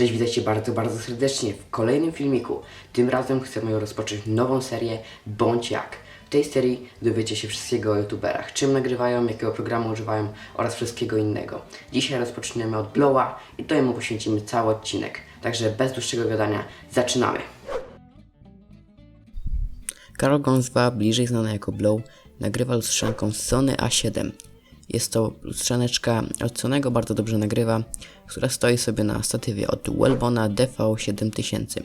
Cześć, witajcie bardzo, bardzo serdecznie w kolejnym filmiku. Tym razem chcemy rozpocząć nową serię Bądź Jak. W tej serii dowiecie się wszystkiego o youtuberach, czym nagrywają, jakiego programu używają oraz wszystkiego innego. Dzisiaj rozpoczniemy od Blowa i to jemu poświęcimy cały odcinek. Także bez dłuższego gadania zaczynamy. Karol Gązwa, bliżej znana jako Blow, nagrywa lustrzanką Sony A7. Jest to lustrzaneczka od Sonego, bardzo dobrze nagrywa, która stoi sobie na statywie od Wellbona DV7000.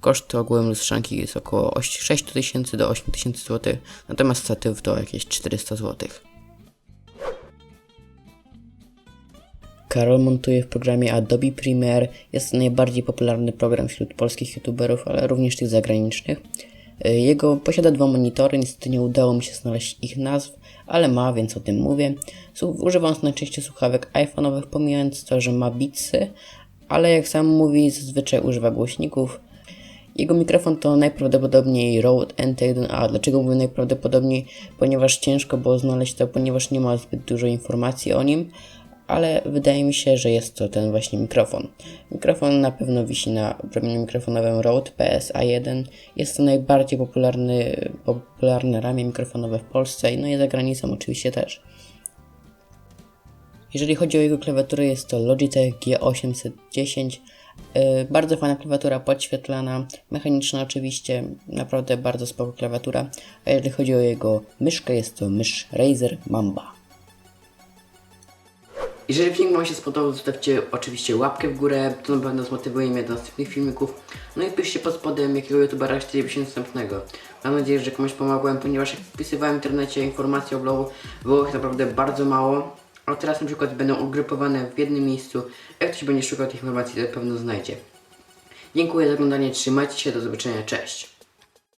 Koszt ogółem lustrzanki jest około 6000 do 8000 zł, natomiast statyw to jakieś 400 zł. Karol montuje w programie Adobe Premiere. Jest to najbardziej popularny program wśród polskich youtuberów, ale również tych zagranicznych. Y, Jego posiada dwa monitory, niestety nie udało mi się znaleźć ich nazw, ale ma, więc o tym mówię. Używam najczęściej słuchawek iPhone'owych, pomijając to, że ma Beatsy, ale jak sam mówi, zazwyczaj używa głośników. Jego mikrofon to najprawdopodobniej Rode NT1A. Dlaczego mówię najprawdopodobniej? Ponieważ ciężko było znaleźć to, ponieważ nie ma zbyt dużo informacji o nim, ale wydaje mi się, że jest to ten właśnie mikrofon. Mikrofon na pewno wisi na promieniu mikrofonowym Rode PSA1. Jest to najbardziej popularny, popularne ramię mikrofonowe w Polsce, no i za granicą oczywiście też. Jeżeli chodzi o jego klawiaturę, jest to Logitech G810. Yy, bardzo fajna klawiatura, podświetlana, mechaniczna oczywiście, naprawdę bardzo spoko klawiatura. A jeżeli chodzi o jego myszkę, jest to mysz Razer Mamba. Jeżeli film Wam się spodobał, zostawcie oczywiście łapkę w górę, to na pewno zmotywuje mnie do następnych filmików. No i piszcie pod spodem, jakiego youtubera chcielibyście następnego. Mam nadzieję, że komuś pomogłem, ponieważ jak wpisywałem w internecie informacje o blogu, było ich naprawdę bardzo mało. A teraz na przykład będą ugrupowane w jednym miejscu. Jak ktoś będzie szukał tych informacji, to pewno znajdzie. Dziękuję za oglądanie, trzymajcie się, do zobaczenia, cześć!